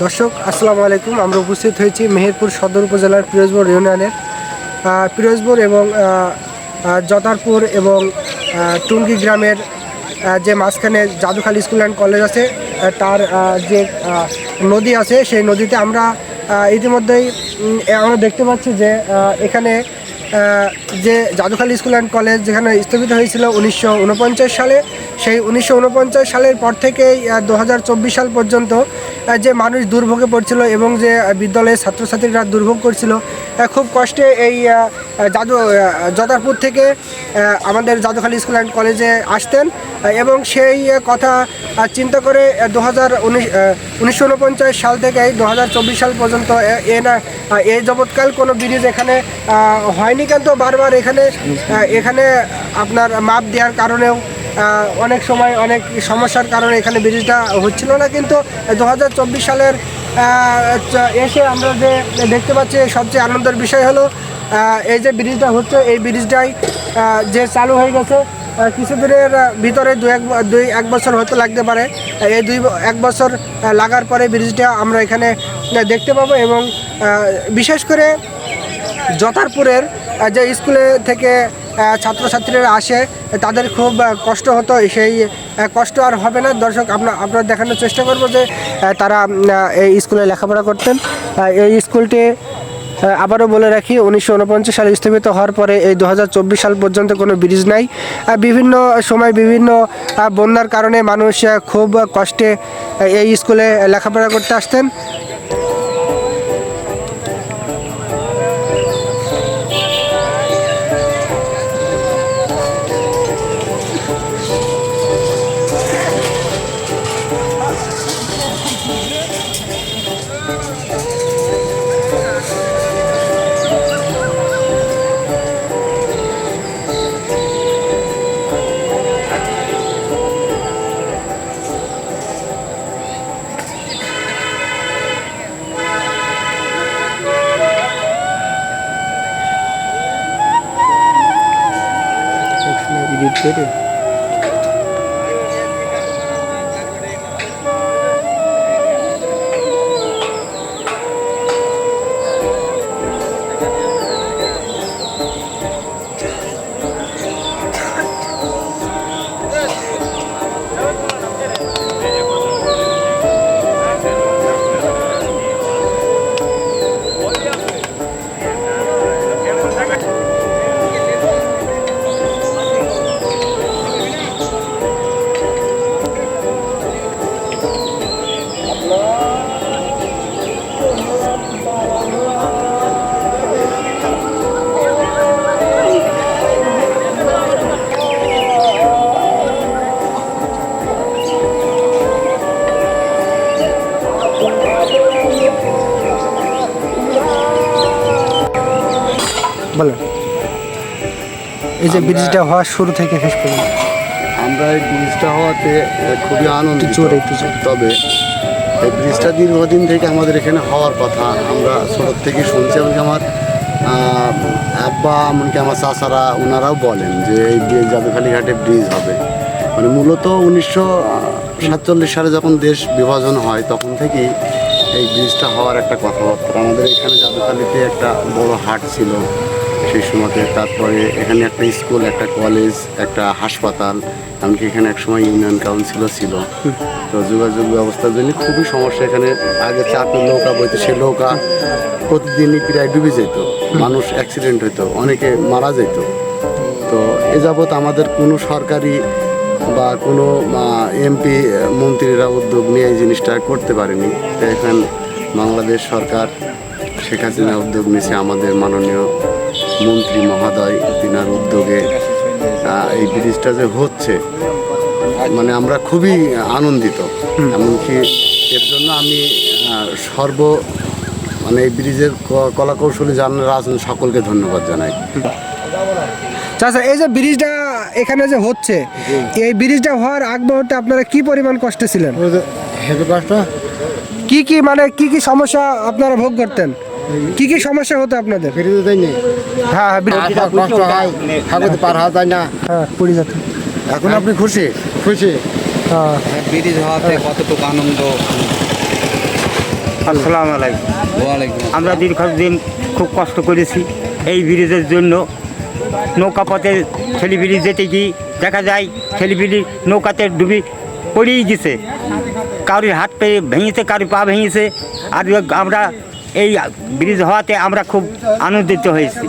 দর্শক, আসসালামু আলাইকুম। আমরা উপস্থিত হয়েছি মেহেরপুর সদর উপজেলার পিরোজপুর ইউনিয়নের পিরোজপুর এবং জতারপুর এবং টুঙ্গি গ্রামের যে মাঝখানে জাদুখালী স্কুল অ্যান্ড কলেজ আছে তার যে নদী আছে, সেই নদীতে আমরা ইতিমধ্যেই আমরা দেখতে পাচ্ছি যে এখানে যে জাদুখালী স্কুল অ্যান্ড কলেজ যেখানে স্থপিত হয়েছিল উনিশশো উনপঞ্চাশ সালে সেই উনিশশো ঊনপঞ্চাশ সালের পর থেকেই দু সাল পর্যন্ত যে মানুষ দুর্ভোগে পড়ছিল এবং যে বিদ্যালয়ের ছাত্রছাত্রীরা দুর্ভোগ করছিল খুব কষ্টে এই জাদু আহ, থেকে আমাদের জাদুখালী স্কুল অ্যান্ড কলেজে আসতেন এবং সেই কথা চিন্তা করে দু হাজার সাল থেকে দু হাজার চব্বিশ সাল পর্যন্ত এ- এ না এই যাবৎকাল কোনো ব্রিজ এখানে হয়নি কিন্তু বারবার এখানে এখানে আপনার মাপ দেওয়ার কারণেও অনেক সময় অনেক সমস্যার কারণে এখানে ব্রিজটা হচ্ছিল না কিন্তু দু হাজার চব্বিশ সালের এসে আমরা যে দেখতে পাচ্ছি সবচেয়ে আনন্দের বিষয় হলো এই যে ব্রিজটা হচ্ছে এই ব্রিজটাই যে চালু হয়ে গেছে আহ, কিছুদিনের ভিতরে দু এক দুই এক বছর হয়তো লাগতে পারে এই দুই এক বছর লাগার পরে ব্রিজটা আমরা এখানে দেখতে পাবো এবং বিশেষ করে জতারপুরের যে স্কুলে থেকে ছাত্রছাত্রীরা আসে, তাদের খুব কষ্ট হতো। সেই কষ্ট আর হবে না। দর্শক আপনার আপনার দেখানোর চেষ্টা করব যে তারা এই স্কুলে লেখাপড়া করতেন। এই স্কুলটি আবারও বলে রাখি, উনিশশো উনপঞ্চাশ সালে স্থপিত হওয়ার পরে এই দু হাজার চব্বিশ সাল পর্যন্ত কোনো ব্রিজ নাই। বিভিন্ন সময় বিভিন্ন বন্যার কারণে মানুষ খুব কষ্টে এই স্কুলে লেখাপড়া করতে আসতেন। You did it. বলেন। এই যে ব্রিজটা হওয়ার শুরু থেকে শেষ পর্যন্ত। আমরা এই ব্রিজটা হওয়াতে খুবই জোরে, একটু তবে এই ব্রিজটা দীর্ঘদিন থেকে আমাদের এখানে হওয়ার কথা। আমরা ছোটোর থেকে শুনছি এমনকি আমার আব্বা এমনকি আমার চাচারা ওনারাও বলেন যে এই ব্রিজ জাদুখালি ঘাটে ব্রিজ হবে। মানে মূলত উনিশশো সাতচল্লিশ সালে যখন দেশ বিভাজন হয় তখন থেকেই এই ব্রিজটা হওয়ার একটা কথাবার্তা। আমাদের এখানে জাদুখালিতে একটা বড় হাট ছিল। সেই সময়তে তারপরে এখানে একটা স্কুল, একটা কলেজ, একটা হাসপাতাল, এমনকি এখানে এক সময় ইউনিয়ন কাউন্সিলও ছিল। তো যোগাযোগ ব্যবস্থার জন্য খুবই সমস্যা এখানে। আগে চাপে নৌকা বইতো, সে নৌকা প্রতিদিনই প্রায় ডুবে যেত। মানুষ অ্যাক্সিডেন্ট হতো অনেকে মারা যেত। তো এ যাবৎ আমাদের কোনো সরকারি বা কোনো এমপি মন্ত্রীরা উদ্যোগ নিয়ে এই জিনিসটা করতে পারেনি। তো এখন বাংলাদেশ সরকার শেখ হাসিনা উদ্যোগ নিয়েছে আমাদের মাননীয় মন্ত্রী মহোদয় তিনার উদ্যোগে এই ব্রিজটা যে হচ্ছে মানে আমরা খুবই আনন্দিত। এমনকি এর জন্য আমি সর্ব মানে এই ব্রিজের কলাকৌশলী যারা আছেন সকলকে ধন্যবাদ জানাই। চাচা এই যে ব্রিজটা এখানে যে হচ্ছে এই ব্রিজটা হওয়ার আগ মুহূর্তে আপনারা কি পরিমাণ কষ্টে ছিলেন? কি কি মানে কি কি সমস্যা আপনারা ভোগ করতেন? কি কি সমস্যা হতো আপনাদের? ফেরিতে দেয়নি হ্যাঁ হ্যাঁ কষ্ট হয় ঠাকুর পার হওয়া যায় না। হ্যাঁ পুরী যেত। এখন আপনি খুশি? খুশি। হ্যাঁ। ব্রিজ হওয়াতে কতটুকু আনন্দ? আসসালামু আলাইকুম। আমরা দীর্ঘদিন খুব কষ্ট করেছি এই ব্রিজের জন্য। নৌকাপথে ছেলেবিলি যেতে গিয়ে দেখা যায় ছেলেবিলি নৌকাতে ডুবি পড়েই গেছে। কারোর হাত পেয়ে ভেঙেছে কারোর পা ভেঙেছে। আর আমরা এই ব্রিজ হওয়াতে আমরা খুব আনন্দিত হয়েছি।